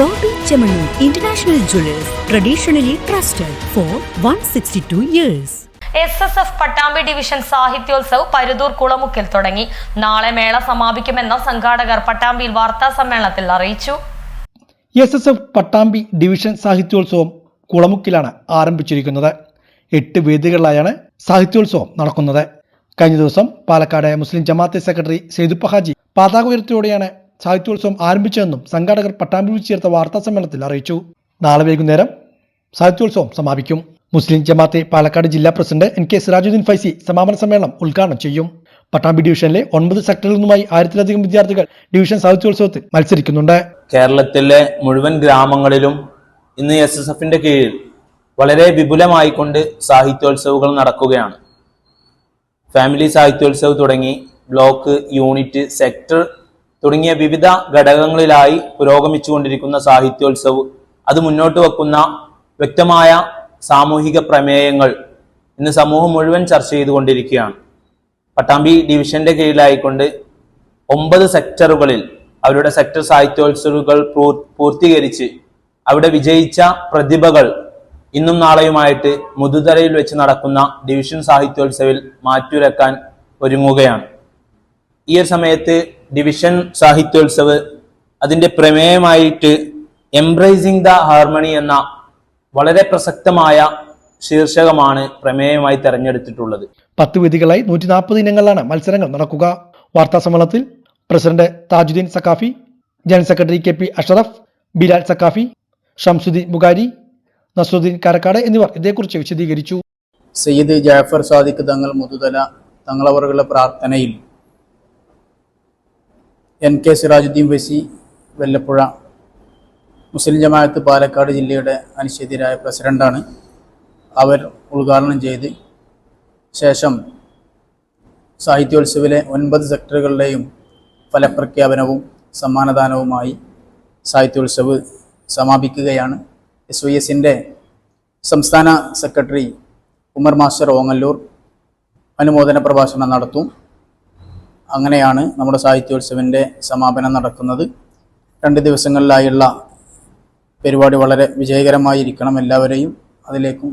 Bobby jewellers International trusted traditionally trusted for 162 years. S S F Pattambi division Sahityotsav Paruthur കുളമുക്കിൽ തുടങ്ങി. നാളെ മേള സമാപിക്കുമെന്ന് സംഘാടകർ പട്ടാമ്പിയിൽ വാർത്താ സമ്മേളനത്തിൽ അറിയിച്ചു. S S F Pattambi division Sahityotsavam കുളമുക്കിലാണ് ആരംഭിച്ചിരിക്കുന്നത്. എട്ട് വേദികളിലായാണ് സാഹിത്യോത്സവം നടക്കുന്നത്. കഴിഞ്ഞ ദിവസം പാലക്കാട് മുസ്ലിം ജമാഅത്തെ സെക്രട്ടറി സെയ്തുപ്പഹാജി പതാക ഉയർത്തിയോടെയാണ് സാഹിത്യോത്സവം ആരംഭിച്ചതെന്നും സംഘാടകർ പട്ടാമ്പി ചേർത്ത വാർത്താ സമ്മേളനത്തിൽ അറിയിച്ചു. നാളെ വൈകുന്നേരം സാഹിത്യോത്സവം സമാപിക്കും. മുസ്ലിം ജമാഅത്തെ പാലക്കാട് ജില്ലാ president N K Sirajuddin Faizy സമാപന സമ്മേളനം ഉദ്ഘാടനം ചെയ്യും. പട്ടാമ്പി ഡിവിഷനിലെ ഒൻപത് സെക്ടറിൽ നിന്നുമായി ആയിരത്തിലധികം വിദ്യാർത്ഥികൾ ഡിവിഷൻ സാഹിത്യോത്സവത്തിൽ മത്സരിക്കുന്നുണ്ട്. കേരളത്തിലെ മുഴുവൻ ഗ്രാമങ്ങളിലും ഇന്ന് എസ് എസ് എഫിന്റെ കീഴിൽ വളരെ വിപുലമായിക്കൊണ്ട് സാഹിത്യോത്സവങ്ങൾ നടക്കുകയാണ്. ഫാമിലി സാഹിത്യോത്സവം തുടങ്ങി. ബ്ലോക്ക് യൂണിറ്റ് സെക്ടർ തുടങ്ങിയ വിവിധ ഘടകങ്ങളിലായി പുരോഗമിച്ചുകൊണ്ടിരിക്കുന്ന സാഹിത്യോത്സവ്. അത് മുന്നോട്ട് വെക്കുന്ന വ്യക്തമായ സാമൂഹിക പ്രമേയങ്ങൾ ഇന്ന് സമൂഹം മുഴുവൻ ചർച്ച ചെയ്തുകൊണ്ടിരിക്കുകയാണ്. പട്ടാമ്പി ഡിവിഷന്റെ കീഴിലായിക്കൊണ്ട് ഒമ്പത് സെക്ടറുകളിൽ അവരുടെ സെക്ടർ സാഹിത്യോത്സവുകൾ പൂർ- പൂർത്തീകരിച്ച് അവിടെ വിജയിച്ച പ്രതിഭകൾ ഇന്നും നാളെയുമായിട്ട് മുതുതലയിൽ വെച്ച് നടക്കുന്ന ഡിവിഷൻ സാഹിത്യോത്സവിൽ മാറ്റുരക്കാൻ ഒരുങ്ങുകയാണ്. ഈ ഒരു സമയത്ത് ഡിവിഷൻ സാഹിത്യോത്സവ്. അതിന്റെ പ്രമേയമായിട്ട് എംബ്രൈസിംഗ് ദ ഹാർമണി എന്ന വളരെ പ്രസക്തമായ ശീർഷകമാണ് പ്രമേയമായി തെരഞ്ഞെടുത്തിട്ടുള്ളത്. പത്ത് വേദികളായി നൂറ്റി നാൽപ്പത് ഇനങ്ങളിലാണ് മത്സരങ്ങൾ നടക്കുക. വാർത്താ സമ്മേളനത്തിൽ president Tajuddin Saqafi general secretary K P Ashraf Bilal Saqafi Shamsuddin Bukhari Nasuddin Karakkad എന്നിവർ ഇതേക്കുറിച്ച് വിശദീകരിച്ചു. സയ്യിദ് ജാഫർ സാദിഖ് തങ്ങൾ മുതുതല തങ്ങളവറുകളുടെ പ്രാർത്ഥനയിൽ എൻ കെ സിറാജുദ്ദീൻ വൈസി വെല്ലപ്പുഴ മുസ്ലിം ജമാഅത്ത് പാലക്കാട് ജില്ലയുടെ അനിശ്ചിതരായ പ്രസിഡന്റാണ് അവർ ഉദ്ഘാടനം ചെയ്ത് ശേഷം സാഹിത്യോത്സവിലെ ഒൻപത് സെക്ടറുകളുടെയും ഫലപ്രഖ്യാപനവും സമ്മാനദാനവുമായി സാഹിത്യോത്സവ് സമാപിക്കുകയാണ്. എസ് വി എസിന്റെ സംസ്ഥാന സെക്രട്ടറി ഉമർ മാസ്റ്റർ ഓങ്ങല്ലൂർ അനുമോദന പ്രഭാഷണം നടത്തും. അങ്ങനെയാണ് നമ്മുടെ സാഹിത്യോത്സവിന്റെ സമാപനം നടക്കുന്നത്. രണ്ട് ദിവസങ്ങളിലായുള്ള പരിപാടി വളരെ വിജയകരമായിരിക്കണം എല്ലാവരെയും അതിലേക്കും